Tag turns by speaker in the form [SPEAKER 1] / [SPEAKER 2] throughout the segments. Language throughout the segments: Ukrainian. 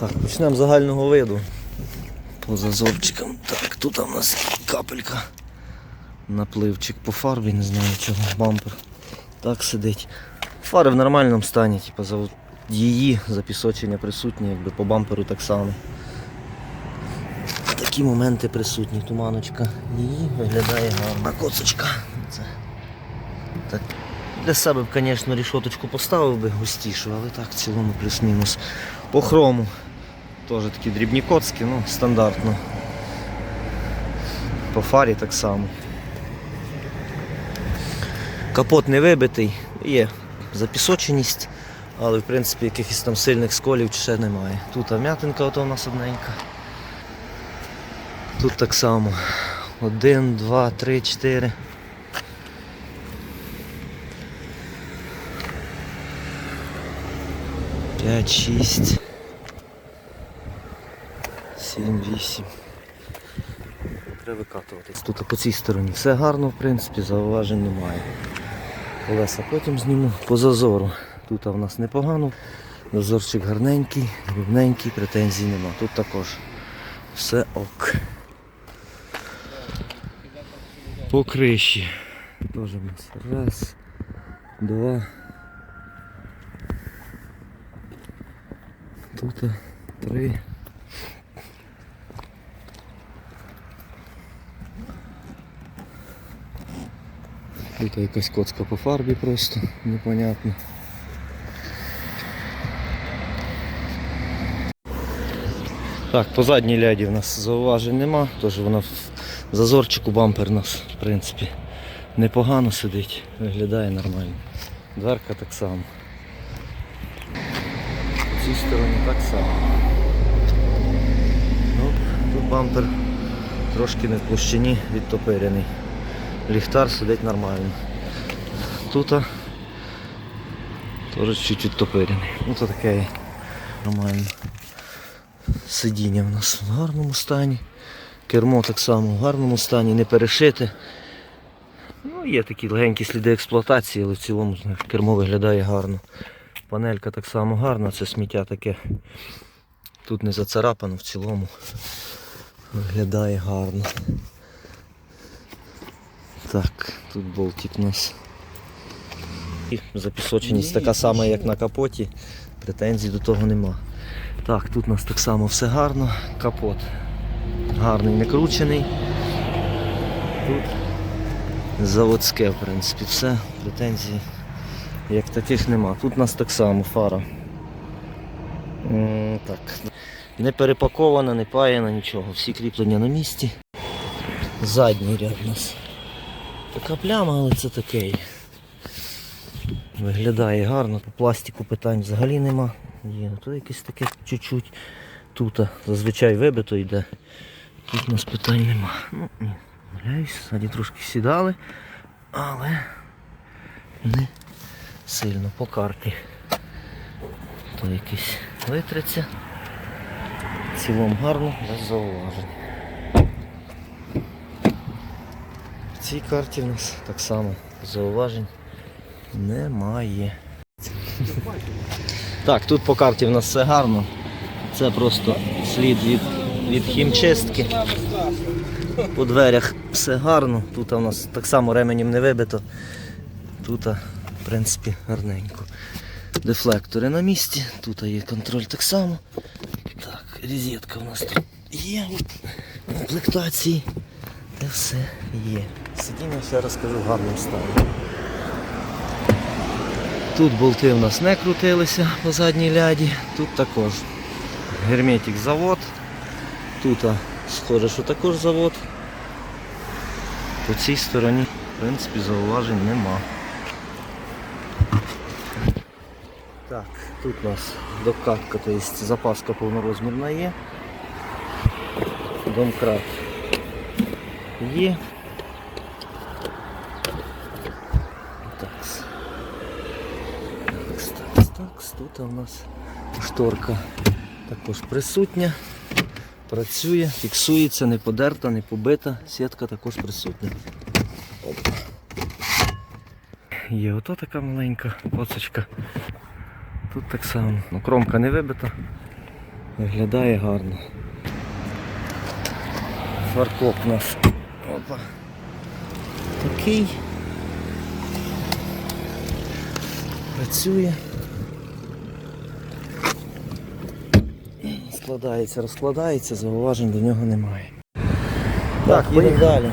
[SPEAKER 1] Так, почнемо з загального виду. По зазорчикам. Так, тут у нас капелька. Напливчик по фарбі, не знаю чого, бампер. Так сидить. Фари в нормальному стані, типу, за її запісочення присутні, якби по бамперу так само. Такі моменти присутні. Туманочка її виглядає гарно. Коцочка. Це. Так. Для себе б, звісно, рішоточку поставив би густішу, але так в цілому плюс-мінус. По хрому. Теж такі дрібні коцки, ну, стандартно. По фарі так само. Капот не вибитий, є запісоченість, але в принципі якихось там сильних сколів ще немає. Тут м'ятинка ото у нас одненька. Тут так само. Один, два, три, чотири. П'ять, шість. Сім, вісім. Треба викатуватись. Тут по цій стороні все гарно, в принципі, зауважень немає. Колеса потім зніму по зазору. Тут в нас непогано. Зазорчик гарненький, рівненький, претензій нема. Тут також все ок. По криші. Теж у нас раз, два. Тут три. Тут якась коцка по фарбі просто непонятно. Так, по задній ляді в нас зауважень нема, тож вона в зазорчику бампер у нас, в принципі, непогано сидить, виглядає нормально. Дверка так само. По цій стороні так само. Ну, тут бампер трошки не в площині відтопирений. Ліхтар сидить нормально. Тут теж чуть відтопирений. Ну то таке є. нормально. Сидіння в нас в гарному стані. Кермо так само в гарному стані, не перешите. Ну, є такі легенькі сліди експлуатації, але в цілому кермо виглядає гарно. Панелька так само гарна, це сміття таке. Тут не зацарапано, в цілому виглядає гарно. Так, тут болтик у нас. І запісоченість така сама, як на капоті. Претензій до того нема. Так, тут у нас так само все гарно. Капот гарний, не кручений. Тут заводське, в принципі, все. Претензій як таких нема. Тут у нас так само фара. М, Так. Не перепакована, не паяна, нічого. Всі кріплення на місці. Задній ряд у нас. Така пляма, але це таке. Виглядає гарно, по пластику питань взагалі нема. Є, тут якесь таке чуть-чуть. Тут зазвичай вибито йде. Тут у нас питань нема. Ну, ні, гуляюсь, ззаді трошки сідали, але не сильно по карті. То якийсь витриться. В цілому гарно, без зауважень. В цій карті в нас так само зауважень немає. Так, тут по карті в нас все гарно. Це просто слід від, від хімчистки. По дверях все гарно. Тут у нас так само ременем не вибито. Тут, в принципі, гарненько. Дефлектори на місці, тут є контроль так само. Так, розетка у нас тут є. Комплектації. Це все є. Сидіння, ще раз кажу, в гарному стані. Тут болти у нас не крутилися по задній ляді, тут також. Герметик завод. Тут схоже, що також завод. По цій стороні, в принципі, зауважень нема. Так, тут у нас докатка, тобто запаска повнорозмірна є. Домкрат є. Такс. Такс, такс, такс. Тут у нас шторка також присутня. Працює, фіксується, не подерта, не побита. Сітка також присутня. Є ото така маленька коцочка. Тут так само. Ну, кромка не вибита. Виглядає гарно. Фаркоп у нас. Опа. Такий. Працює. Складається, розкладається, зауважень до нього немає. Так, їдемо далі.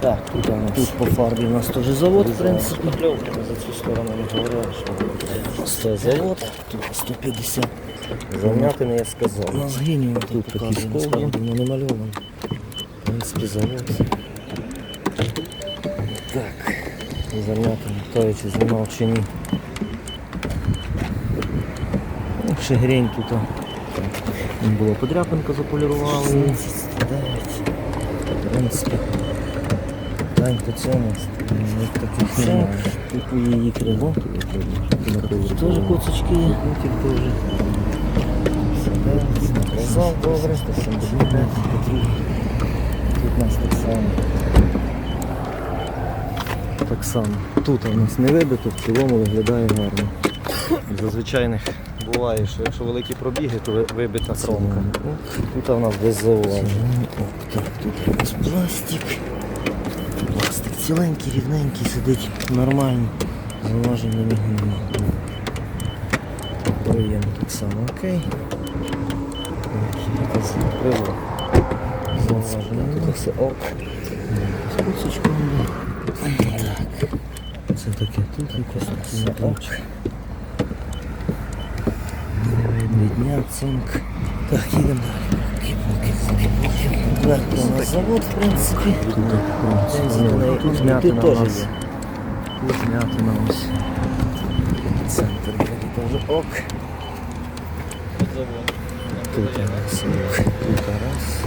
[SPEAKER 1] Так, тут, тут по фарбі у нас теж завод, в принципі. За цю сторону не говорили, що це завод, тут 150.
[SPEAKER 2] Зам'ятини я сказав.
[SPEAKER 1] На згині
[SPEAKER 2] Тут такі сколки.
[SPEAKER 1] воно не мальовано. Принципі, завод. Так, зам'ятини, то чи знімав чи ні. Ну, Шигрень тут. а. Там було подряпинка заполірували. В принципі. Тань по цьому. Таких немає. Типу її крило. Тут теж коцочки є. Тут теж. Казав добре, 175 потрібно. Тут у нас так само. Так само. Тут у нас не вибито, в цілому виглядає гарно. Зазвичайних буває, що якщо великі пробіги, то вибита кромка. Ну, Тут у нас без зауважень. Так, тут у нас пластик. Пластик ціленький, рівненький, сидить нормально. Зауважень на нього немає. Приємно так само, окей. Зауваження. Тут все ок. Це таке тут якось. Не дня, цинк. Так, їдемо далі. Так, у нас завод, в принципі.
[SPEAKER 2] Тут
[SPEAKER 1] теж є. Центр вроді теж ок. Тут ок. Тут раз.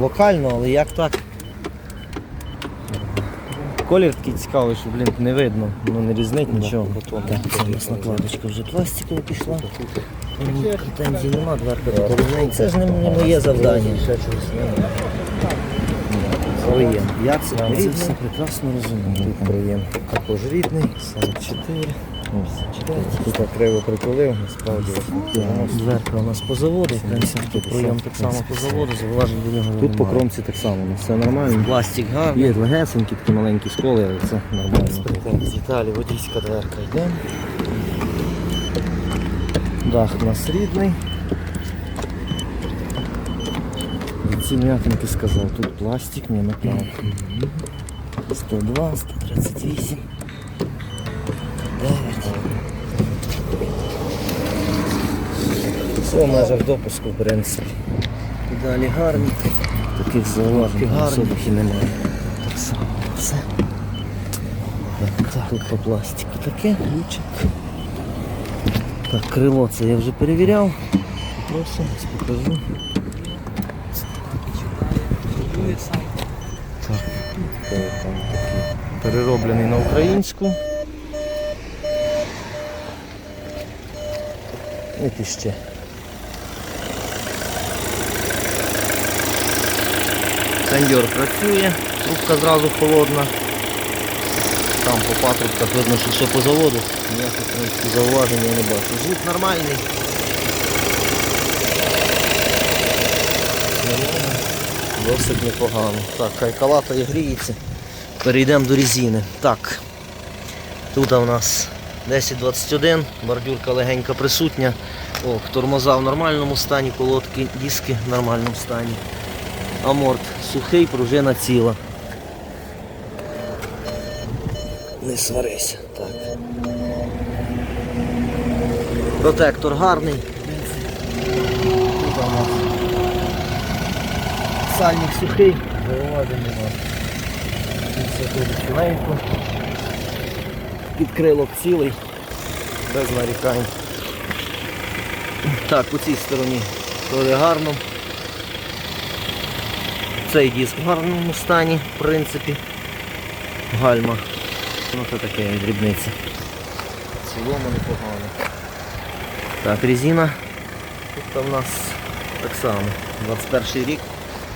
[SPEAKER 1] Локально, але як так? Колір такий цікавий, що, блін, не видно, ну не різнить нічого. Так, це у нас накладочка вже пластикова пішла. Претензій нема, дверка така рівненька. Це ж не, не моє завдання. Проєм. Я це, це все прекрасно розумію. Тут також рідний, 44.
[SPEAKER 2] Тут криво притулив, насправді.
[SPEAKER 1] Дверка у нас по заводу, в принципі, проєм так само по заводу, зауважень до нього
[SPEAKER 2] Тут по кромці так само, ну, все нормально.
[SPEAKER 1] Пластик гарний.
[SPEAKER 2] Є легесенькі такі маленькі сколи, але це нормально.
[SPEAKER 1] Далі водійська дверка йде. Дах у нас рідний.
[SPEAKER 2] Ці м'ятинки сказав, тут пластик, не метал.
[SPEAKER 1] 102, 138. Все в межах допуску, в принципі. Далі гарні.
[SPEAKER 2] Таких зауважень особих і немає.
[SPEAKER 1] Так само все. Так, тут по пластику таке, ключик. Так, крило це я вже перевіряв. Просто ось покажу. Так,
[SPEAKER 2] Там такі.
[SPEAKER 1] перероблений на українську. І ще. Кондьор працює, трубка зразу холодна. Там по патрубках видно, що все по заводу. Ніяких принципі, зауважень я не бачу. Звук нормальний. Досить непогано. Так, хай калатає гріється. Перейдемо до резини. Так. Тут у нас 1021, бордюрка легенька присутня. О, тормоза в нормальному стані, колодки, диски в нормальному стані. Аморт сухий, пружина ціла. Не сварися. Так. Протектор гарний. У Сальник сухий. Тут все. Підкрилок цілий, без нарікань. Так, по цій стороні теж гарно. Цей диск в гарному стані, в принципі. Гальма. Ну це таке дрібниця. В цілому непогано. Так, резина. Тут у нас так само. 21 рік.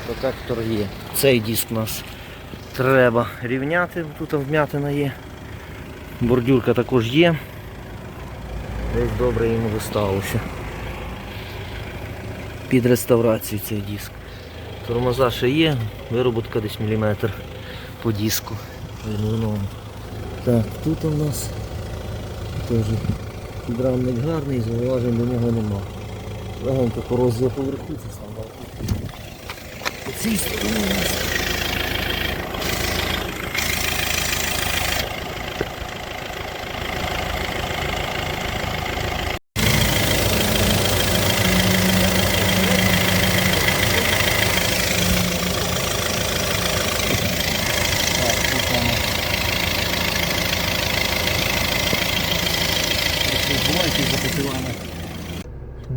[SPEAKER 1] Протектор є. Цей диск у нас треба рівняти, тут вм'ятина є. Бордюрка також є. Десь добре йому доставилося. під реставрацію цей диск. Тормоза ще є, вироботка десь міліметр по диску. Так, тут у нас теж підрамник гарний, зауважень до нього нема. Легенько корозія поверху, це сам. По цій стороні у нас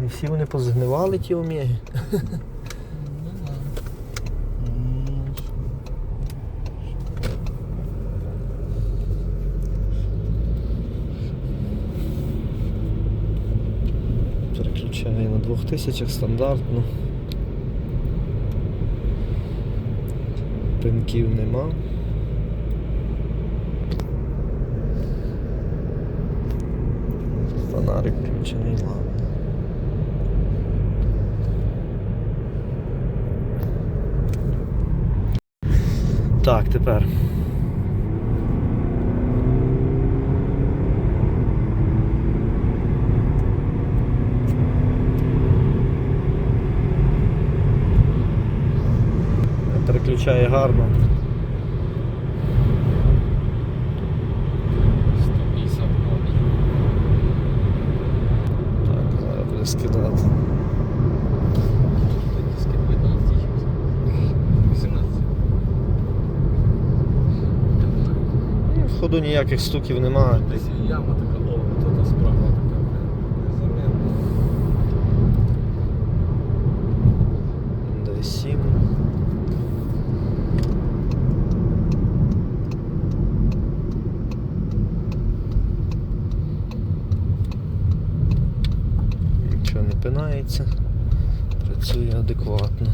[SPEAKER 1] Не всі вони позгнивали ті омеги. Переключаю на 2000 стандартно. Пинків нема. Фонарик включений, ладно. Так, тепер. Переключає гарно.
[SPEAKER 3] 150 коней.
[SPEAKER 1] Так.
[SPEAKER 3] Диски 19 18.
[SPEAKER 1] Ну, В ходу ніяких стуків немає.
[SPEAKER 3] Десь є яма така лова, то та справа така. Незамінна.
[SPEAKER 1] D7. Нічого не пинається. Працює адекватно.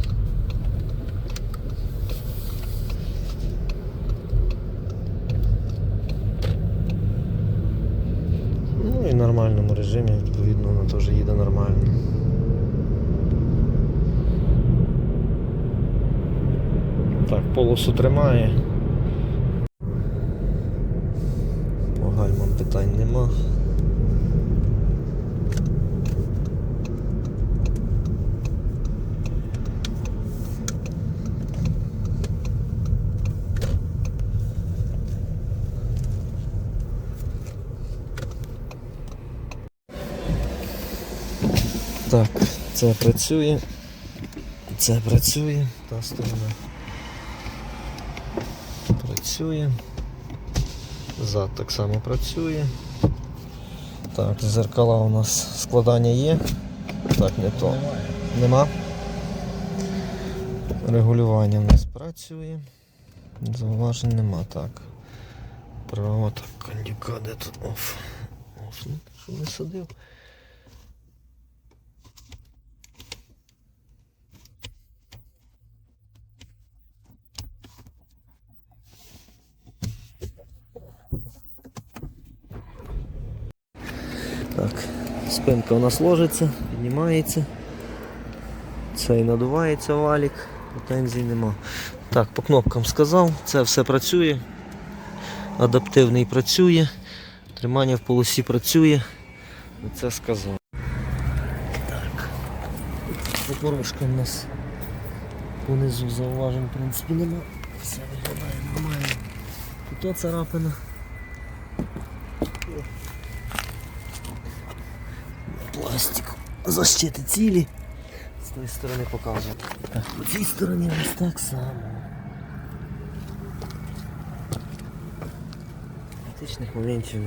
[SPEAKER 1] Ну і в нормальному режимі, відповідно, вона теж їде нормально. Так, полосу тримає. По гальмам питань нема. Так, це працює. Це працює, та сторона. Працює. Зад так само працює. Так, зеркала у нас складання є. Так, не то. Нема. Регулювання у нас працює. Зауважень нема. Так. Право так, кондюка, де тут оф. Оф, ну, що не садив. Так, спинка у нас ложиться, піднімається. Цей надувається валік, претензій нема. Так, по кнопкам сказав, це все працює. Адаптивний працює, тримання в полосі працює. Це сказав. Так. Запорожка у нас понизу зауважень, в принципі, нема. Все виглядає нормально. Тут царапина. Пластик защити цілі. З тої сторони покажу. Так, по цій стороні ось так само. Критичних моментів